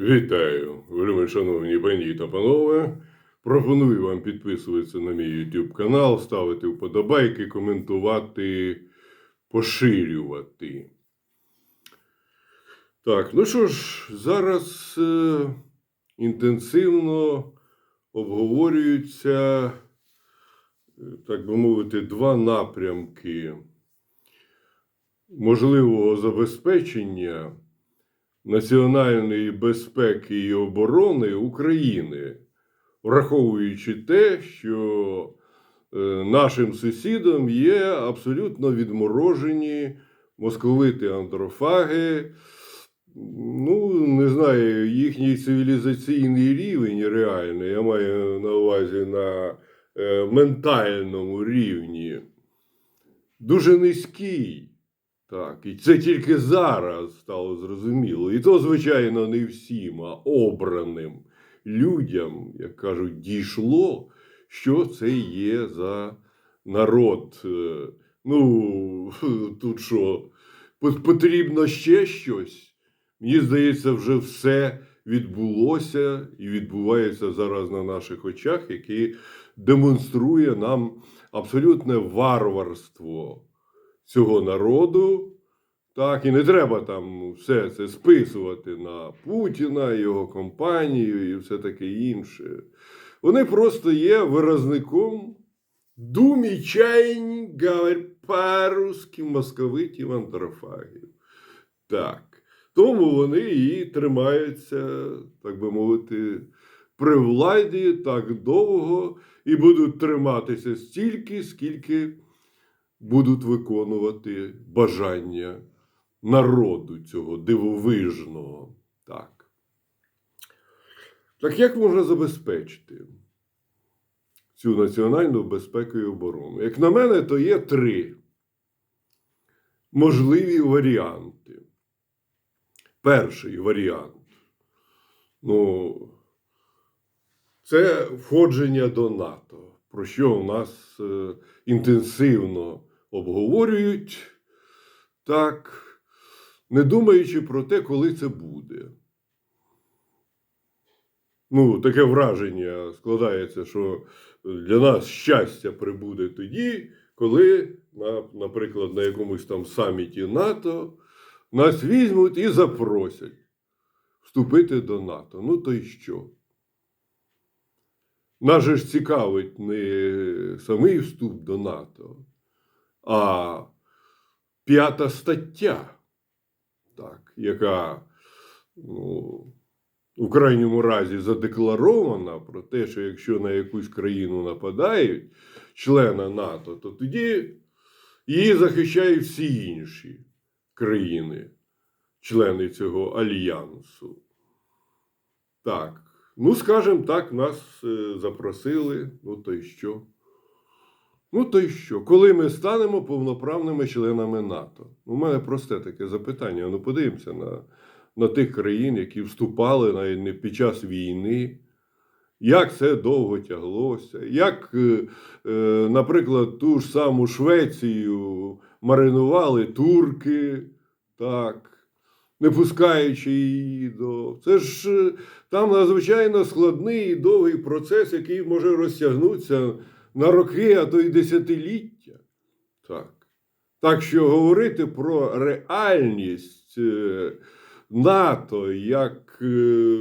Вітаю, вельми шановні пані та панове. Пропоную вам підписуватися на мій YouTube канал, ставити вподобайки, коментувати, поширювати. Так, ну що ж, зараз е, інтенсивно обговорюються, е, так би мовити, два напрямки можливого забезпечення національної безпеки і оборони України, враховуючи те, що е, нашим сусідом є абсолютно відморожені московити андрофаги. Ну, не знаю, їхній цивілізаційний рівень реальний, я маю на увазі на е, ментальному рівні, дуже низький. Так, і це тільки зараз стало зрозуміло. І то, звичайно, не всім, а обраним людям, як кажуть, дійшло, що це є за народ. Е, Ну, тут що, потрібно ще щось. Мені здається, вже все відбулося і відбувається зараз на наших очах, яке демонструє нам абсолютне варварство цього народу. Так, і не треба там все це списувати на Путіна, його компанію і все таке інше. Вони просто є виразником думі чайні, говорить по-русски, московитів антрофагів. Так. Тому вони і тримаються, так би мовити, при владі так довго і будуть триматися стільки, скільки будуть виконувати бажання народу цього дивовижного. Так. Так як можна забезпечити цю національну безпеку і оборону? Як на мене, то є три можливі варіанти. Перший варіант. Ну, це входження до НАТО, про що у нас е, інтенсивно обговорюють, так, не думаючи про те, коли це буде. Ну, таке враження складається, що для нас щастя прибуде тоді, коли, наприклад, на якомусь там саміті НАТО нас візьмуть і запросять вступити до НАТО. Ну то й що? Нас же ж цікавить не самий вступ до НАТО, а п'ята стаття, так, яка ну, у крайньому разі задекларована про те, що якщо на якусь країну нападають члена НАТО, то тоді її захищають всі інші країни, члени цього альянсу. Так. Ну, скажімо так, нас е, запросили. Ну, то й що? Ну, то й що? Коли ми станемо повноправними членами НАТО? У мене просте таке запитання. Ну, подивимося на, на тих країн, які вступали навіть не під час війни. Як це довго тяглося? Як, е, е, наприклад, ту ж саму Швецію маринували турки, так, не пускаючи її до. Це ж е, там надзвичайно складний і довгий процес, який може розтягнутися на роки, а то й десятиліття. Так. Так що говорити про реальність е, НАТО як е,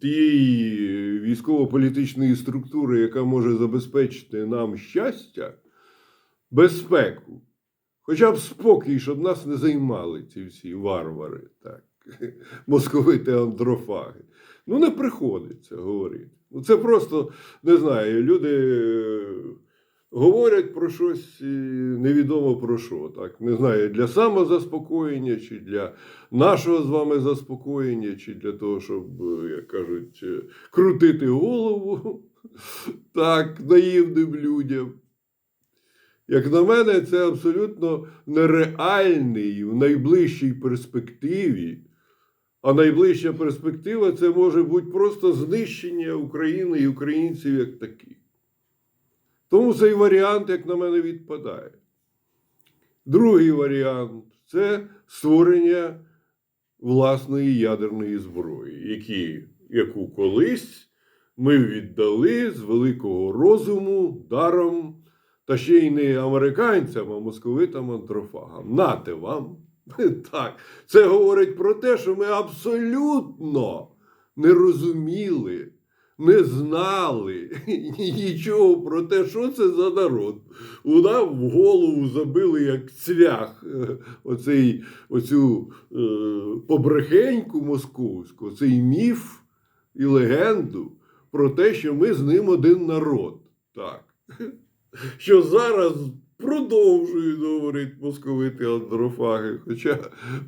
тієї військово-політичної структури, яка може забезпечити нам щастя, безпеку, хоча б спокій, щоб нас не займали ці всі варвари, так, московити андрофаги. Ну, не приходиться говорити. Ну, це просто не знаю, люди е, говорять про щось невідомо про що. Так? Не знаю, для самозаспокоєння, чи для нашого з вами заспокоєння, чи для того, щоб, е, як кажуть, е, крутити голову так, наївним людям. Як на мене, це абсолютно нереальний в найближчій перспективі. А найближча перспектива це може бути просто знищення України і українців як таких. Тому цей варіант, як на мене, відпадає. Другий варіант це створення власної ядерної зброї, які, яку колись ми віддали з великого розуму, даром, та ще й не американцям, а московитам антрофагам. Нате вам. Так, це говорить про те, що ми абсолютно не розуміли, не знали нічого про те, що це за народ. У нас в голову забили як цвях оцей, оцю е, побрехеньку московську, цей міф і легенду про те, що ми з ним один народ. Так. Що зараз продовжують говорити московити андрофаги, хоча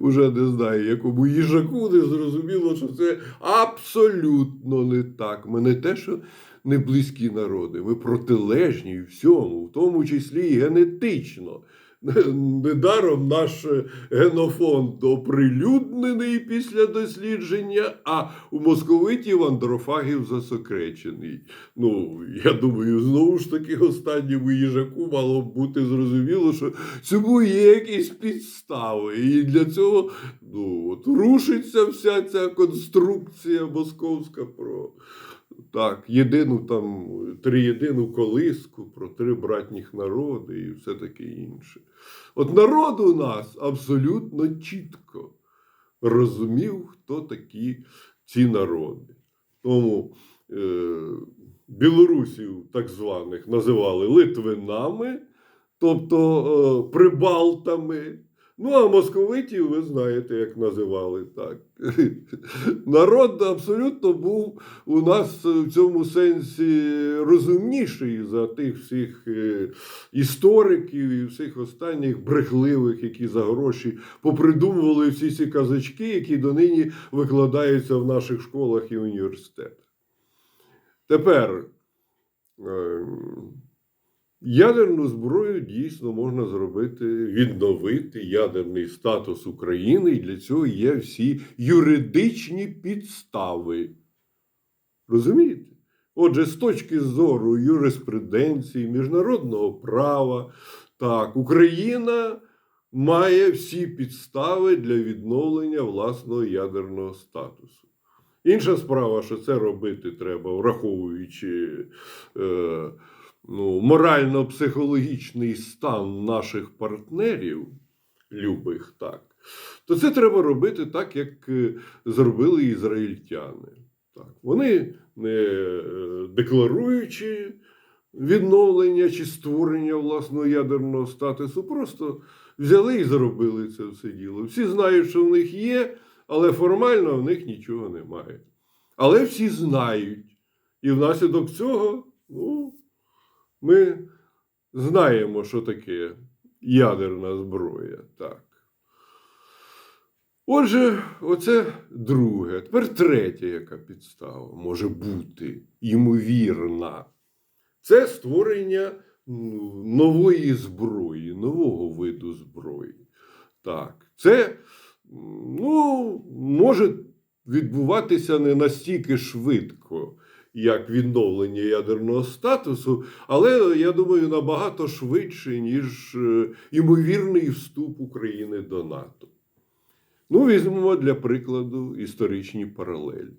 вже не знаю, якому їжаку не зрозуміло, що це абсолютно не так. Ми не те, що не близькі народи, ми протилежні в всьому, в тому числі і генетично. Недаром наш генофонд оприлюднений після дослідження, а у московитів андрофагів засекречений. Ну, я думаю, знову ж таки, останньому їжаку мало б бути зрозуміло, що цьому є якісь підстави. І для цього ну, от, рушиться вся ця конструкція московська про так, єдину там, триєдину колиску, про три братніх народи і все таке інше. От народ у нас абсолютно чітко розумів, хто такі ці народи. Тому е, білорусів так званих називали литвинами, тобто е, прибалтами. Ну, а московитів ви знаєте, як називали так. Народ абсолютно був у нас в цьому сенсі розумніший за тих всіх е, істориків і всіх останніх брехливих, які за гроші попридумували всі ці казачки, які донині викладаються в наших школах і університетах. Тепер. Ядерну зброю дійсно можна зробити, відновити ядерний статус України, і для цього є всі юридичні підстави. Розумієте? Отже, з точки зору юриспруденції, міжнародного права, так, Україна має всі підстави для відновлення власного ядерного статусу. Інша справа, що це робити треба, враховуючи. Е, ну, морально-психологічний стан наших партнерів, любих, так, то це треба робити так, як е, зробили ізраїльтяни. Так. Вони, не декларуючи відновлення чи створення власного ядерного статусу, просто взяли і зробили це все діло. Всі знають, що в них є, але формально в них нічого немає. Але всі знають. І внаслідок цього, ну, ми знаємо, що таке ядерна зброя. Так. Отже, оце друге. Тепер третя, яка підстава може бути ймовірна. Це створення нової зброї, нового виду зброї. Так, це ну, може відбуватися не настільки швидко, як відновлення ядерного статусу, але я думаю, набагато швидше, ніж е, ймовірний вступ України до НАТО. Ну, візьмемо для прикладу історичні паралелі.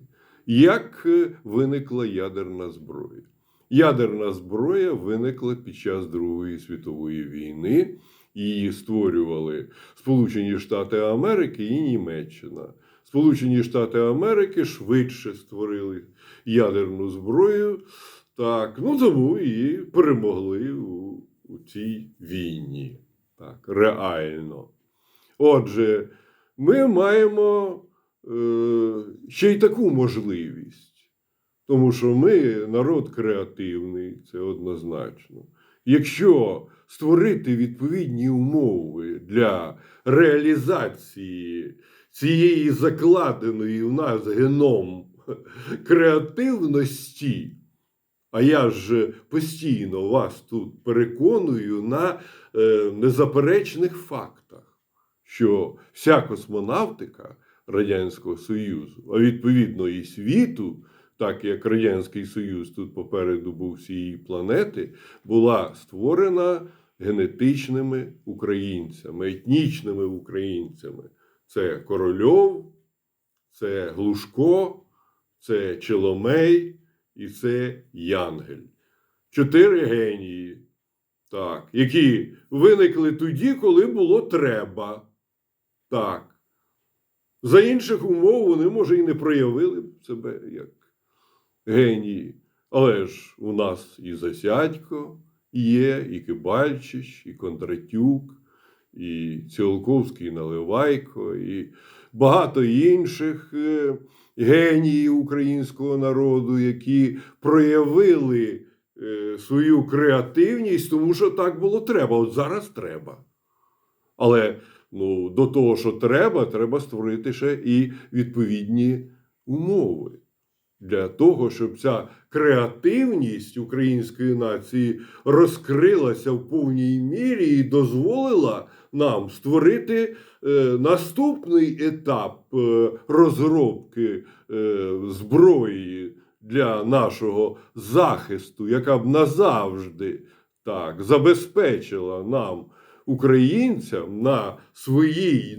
Як е, виникла ядерна зброя? Ядерна зброя виникла під час Другої світової війни. Її створювали Сполучені Штати Америки і Німеччина. Сполучені Штати Америки швидше створили ядерну зброю. Так, ну тому і перемогли у, у цій війні. Так, реально. Отже, ми маємо е, ще й таку можливість. Тому що ми народ креативний, це однозначно. Якщо створити відповідні умови для реалізації цієї закладеної в нас геном креативності, а я ж постійно вас тут переконую на е, незаперечних фактах, що вся космонавтика Радянського Союзу, а відповідно і світу, так як Радянський Союз тут попереду був всієї планети, була створена генетичними українцями, етнічними українцями. Це Корольов, це Глушко, це Челомей і це Янгель. Чотири генії, так, які виникли тоді, коли було треба. Так. За інших умов вони, може, і не проявили б себе як генії. Але ж у нас і Засядько є, і Кибальчич, і Кондратюк, і Ціолковський Наливайко, і багато інших е, геніїв українського народу, які проявили е, свою креативність, тому що так було треба. От зараз треба. Але ну, до того, що треба, треба створити ще і відповідні умови для того, щоб ця креативність української нації розкрилася в повній мірі і дозволила нам створити е, наступний етап е, розробки е, зброї для нашого захисту, яка б назавжди так забезпечила нам, українцям, на своїй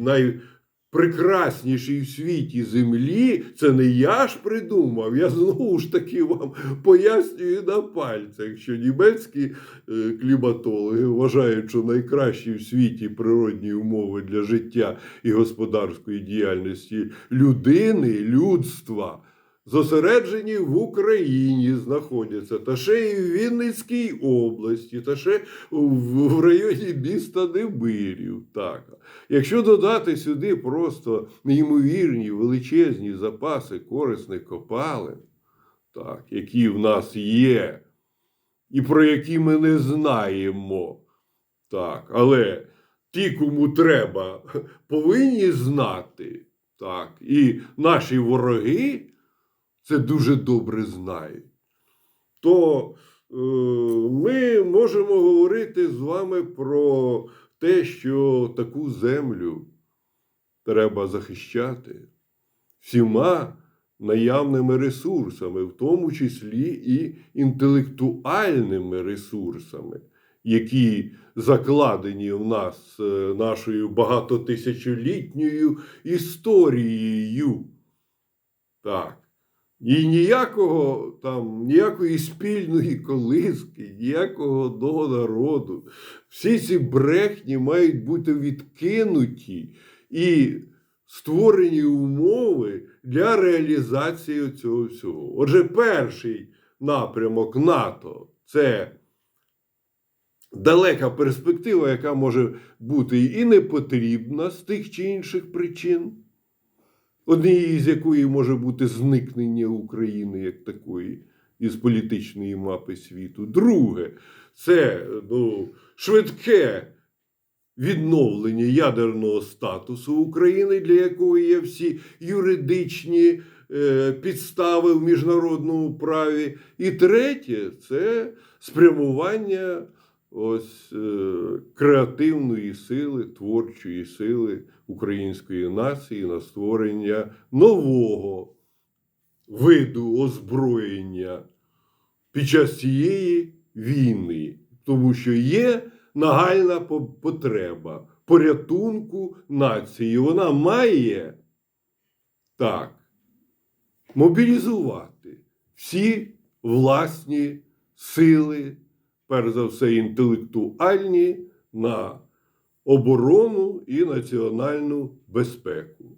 найпрекраснішій в світі землі. Це не я ж придумав. Я знову ж таки вам пояснюю на пальцях, що німецькі е, кліматологи вважають, що найкращі в світі природні умови для життя і господарської діяльності людини, людства. Зосереджені в Україні знаходяться, та ще й в Вінницькій області, та ще в, районі міста Немирів. Так. Якщо додати сюди просто неймовірні величезні запаси корисних копалин, так, які в нас є, і про які ми не знаємо, так, але ті, кому треба, повинні знати. Так, і наші вороги це дуже добре знають, то е, ми можемо говорити з вами про те, що таку землю треба захищати всіма наявними ресурсами, в тому числі і інтелектуальними ресурсами, які закладені в нас е, нашою багатотисячолітньою історією. Так. І ніякого там, ніякої спільної колиски, ніякого одного народу. Всі ці брехні мають бути відкинуті і створені умови для реалізації цього всього. Отже, перший напрямок НАТО це далека перспектива, яка може бути і не потрібна з тих чи інших причин однією з якої може бути зникнення України як такої із політичної мапи світу. Друге, це ну, швидке відновлення ядерного статусу України, для якого є всі юридичні е, підстави в міжнародному праві. І третє це спрямування ось е, креативної сили, творчої сили української нації на створення нового виду озброєння під час цієї війни, тому що є нагальна потреба порятунку нації. Вона має так мобілізувати всі власні сили перш за все, інтелектуальні на оборону і національну безпеку.